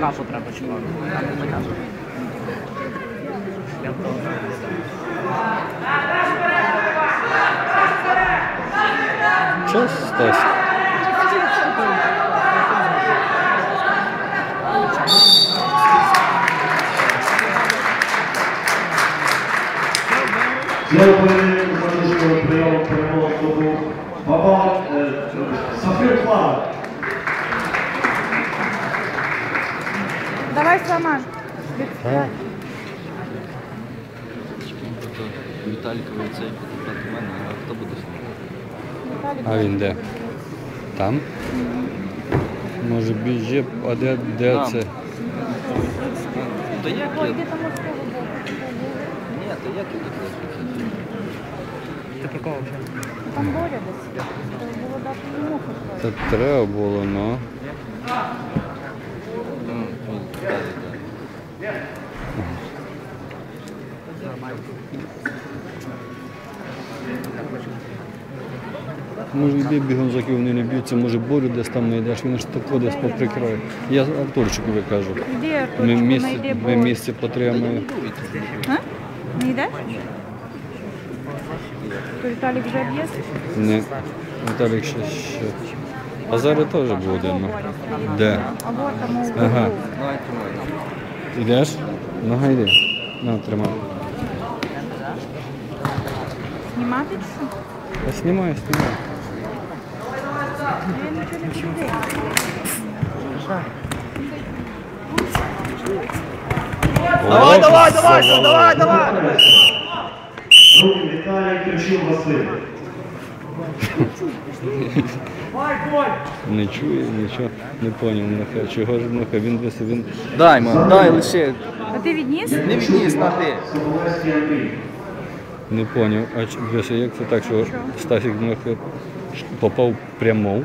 Passo prawo ci mogę. Czas test. Я пробую. Час Стась. Знову поєдинку залишили прийом перемогу здобув Бабан е, Сафір Флага. Давай сама. Віталіковий цей фотоапарат у мене, а хто буде знімати? А він де? Там? Може біжи, а де, де Там. це? То як Ой, я? Там Боря десь. Треба було дати йому хоч треба було, ну. Може йди бігом, заки вони не б'ються, може борю десь там знайдеш, він ж тако десь поприкриває. Я Артурчикові кажу. Іди, Ми Артурчику, місце, знайди ми Борю. місце потримаємо. А? Не йдеш? То Віталік вже об'їзд? Не. Віталік ще, ще. А зараз теж буде. ну. Де? Вот там у Ага. Давай тримай. Йдеш? На, тримай. Знімати чи що? Я знімаю, знімаю. Я нічого не чую. Давай, давай, давай, давай, давай. Руки Віталій Кричил Василь. Не чує, нічого не поняв. Нехай. Чого ж нехай він десь він Дай, мам, дай лише. А ти відніс? Не відніс на ти. Не поняв. А дивися, як це так, що Стасік нехай попав прямо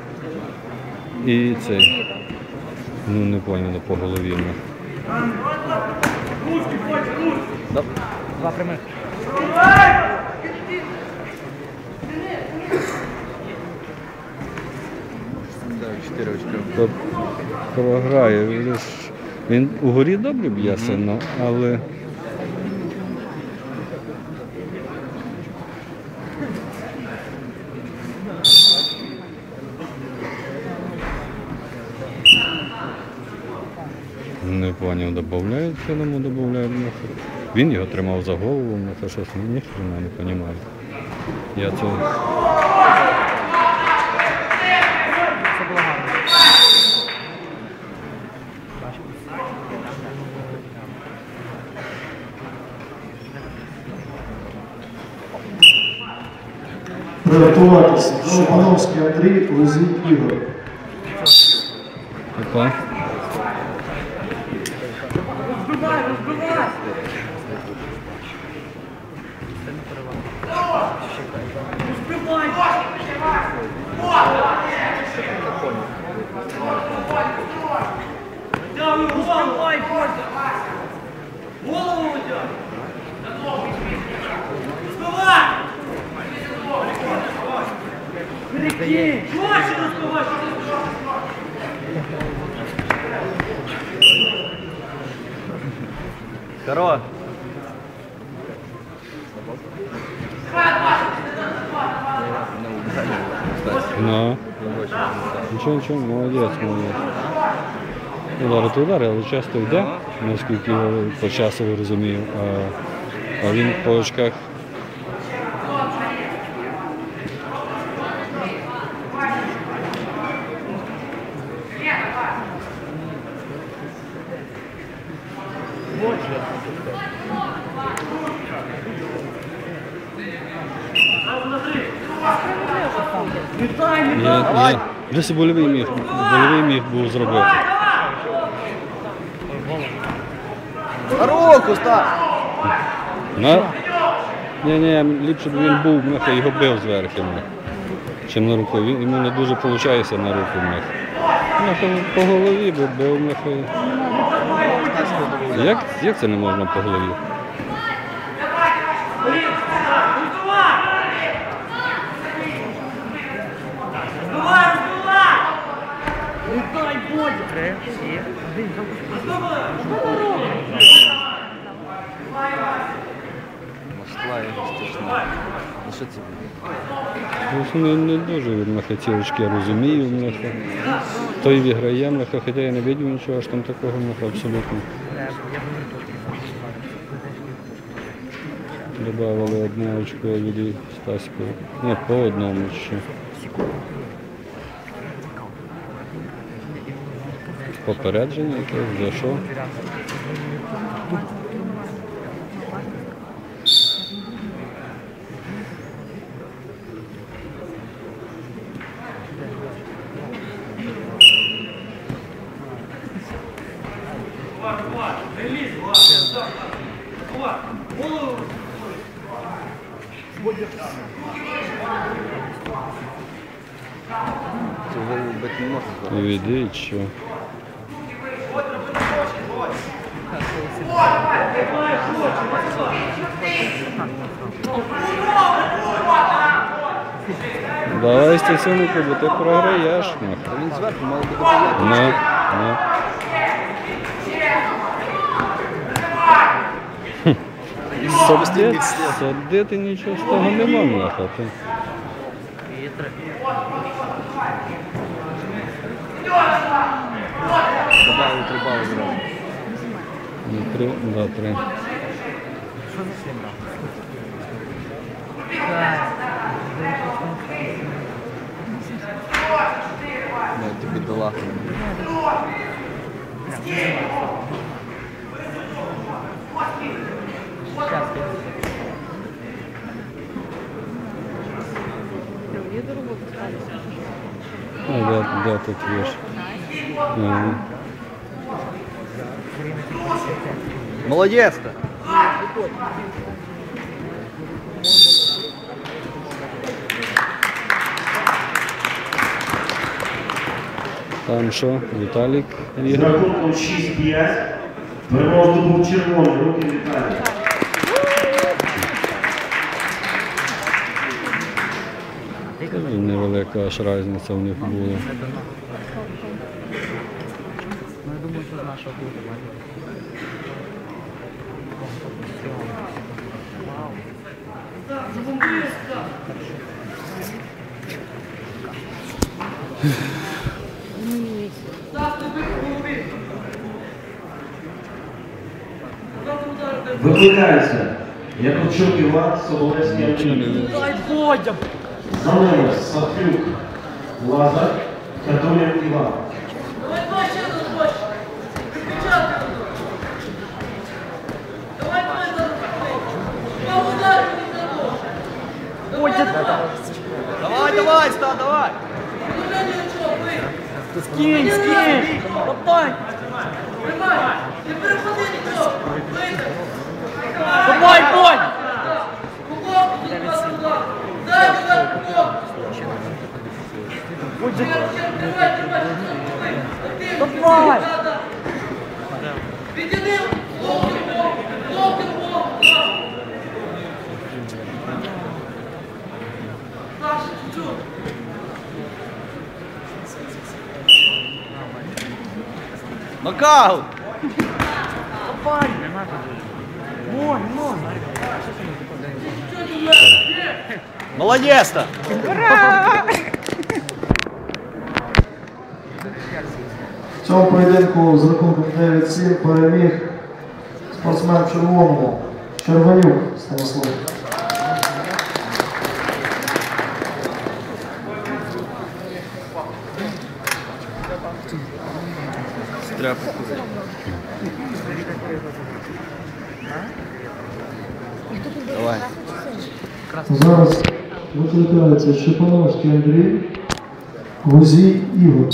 і цей. Ну не поняв, ну, по голові. ну. Два прямих. Так, очка. Програє. Він угорі добре б'ється, ну, але. Не поняв, додають фільму, додають. Він його тримав за голову, ну це щось ніхрена не розумію. Я це. Це було гарно. Приготуватися. Жовпановський Андрій, Лозій Ігор. Опа. Здорово. Ну. Нічого, нічого, молодець, молодець. Ударити удари, але часто йде, наскільки я по часу розумію. А, а він по очках. Я, я, Десь больовий міг, больовий міг був зробити. Руку став! Ні, ні, ліпше б він був, нехай його бив зверху. Чим на руку. Він, йому не дуже виходить на руку. в них. По голові би бив нахай. Як, як це не можна по голові? Ну Не, не дуже від нахай ці очки розумію. Нахай. Той виграє, нахай, хоча я не бачив нічого аж там такого, нахай, абсолютно. Добавили одне очко від Стаського. Ні, по одному ще. Попередження якесь, за що? Відіть, що. Давай стосунку, бо ти програєш. він зверху мало бути. Ну, Садити, садити нічого з того нема нахай. ти. І три. Добавили три бали зразу. Ну, три, да, три. Що за слім брав? Ну, ти А де, де тут є? ж? Ага. Молодець-то! Там що, Віталік З іграє? рахунком 6-5 перемогу здобув червоний. Руки Вітаю. Невелика аж різниця в них була. Ну, я думаю, що з нашого клубу. Викликається Яковчук Іван, Соболевський Андрій. Залевич, Сахюк, Лазар, Кадулін Іван. Давай два ще раз хочеш. Кричати буду. Давай давай зараз. Два удари не дамо. Давай, давай. Давай, давай, Ста, давай! Уже нічого, бий. Скинь, скинь! Давай! Тримай. Не переходи нічого. Будет. Давай! Введены Нокаут! Давай! Мой, мой! Молодец-то! Ура! Цьому поєдинку з рахунком 9-7 переміг спортсмен в червоному Червонюк Станіслав. Треба Давай. Зараз викликається Шипановський Андрій, Гузій Ігор.